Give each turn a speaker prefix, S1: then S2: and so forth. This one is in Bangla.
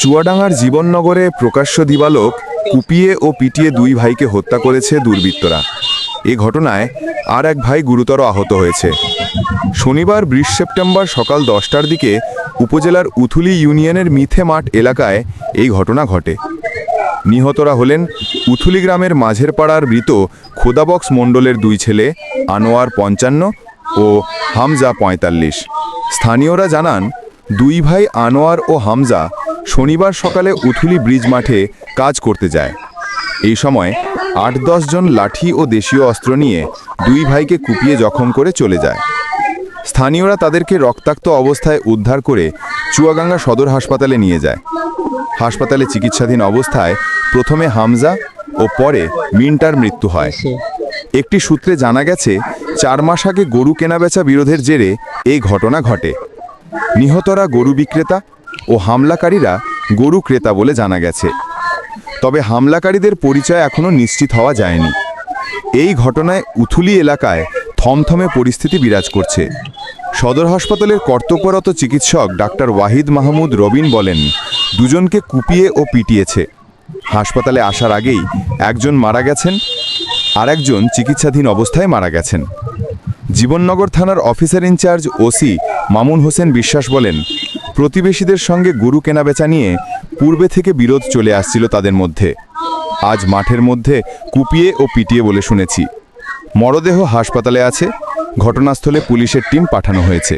S1: চুয়াডাঙ্গার জীবননগরে প্রকাশ্য দিবালোক কুপিয়ে ও পিটিয়ে দুই ভাইকে হত্যা করেছে দুর্বৃত্তরা। এ ঘটনায় আর এক ভাই গুরুতর আহত হয়েছে। শনিবার বিশ সেপ্টেম্বর সকাল দশটার দিকে উপজেলার উথুলি ইউনিয়নের মিথে মাঠ এলাকায় এই ঘটনা ঘটে। নিহতরা হলেন উথুলি গ্রামের মাঝের পাড়ার মৃত খোদাবক্স মণ্ডলের দুই ছেলে আনোয়ার পঞ্চান্ন ও হামজা পঁয়তাল্লিশ। স্থানীয়রা জানান, দুই ভাই আনোয়ার ও হামজা শনিবার সকালে উথুলি ব্রিজ মাঠে কাজ করতে যায়। এই সময় আট জন লাঠি ও দেশীয় অস্ত্র নিয়ে দুই ভাইকে কুপিয়ে জখম করে চলে যায়। স্থানীয়রা তাদেরকে রক্তাক্ত অবস্থায় উদ্ধার করে চুয়াগাঙ্গা সদর হাসপাতালে নিয়ে যায়। হাসপাতালে চিকিৎসাধীন অবস্থায় প্রথমে হামজা ও পরে মিন্টার মৃত্যু হয়। একটি সূত্রে জানা গেছে, চার মাস আগে গরু কেনাবেচা বিরোধের জেরে এই ঘটনা ঘটে। নিহতরা গরু বিক্রেতা ও হামলাকারীরা গরু ক্রেতা বলে জানা গেছে। তবে হামলাকারীদের পরিচয় এখনও নিশ্চিত হওয়া যায়নি। এই ঘটনায় উথুলি এলাকায় থমথমে পরিস্থিতি বিরাজ করছে। সদর হাসপাতালের কর্তব্যরত চিকিৎসক ডাক্তার ওয়াহিদ মাহমুদ রবিন বলেন, দুজনকে কুপিয়ে ও পিটিয়েছে। হাসপাতালে আসার আগেই একজন মারা গেছেন আর একজন চিকিৎসাধীন অবস্থায় মারা গেছেন। জীবননগর থানার officer in charge OC Mamun Hossain Biswas বলেন প্রতিবেশীদের সঙ্গে গরু কেনাবেচা নিয়ে পূর্বে থেকে বিরোধ চলে আসছিল তাদের মধ্যে। আজ মাঠের মধ্যে কুপিয়ে ও পিটিয়ে বলে শুনেছি। মরদেহ হাসপাতালে আছে, ঘটনাস্থলে পুলিশের টিম পাঠানো হয়েছে।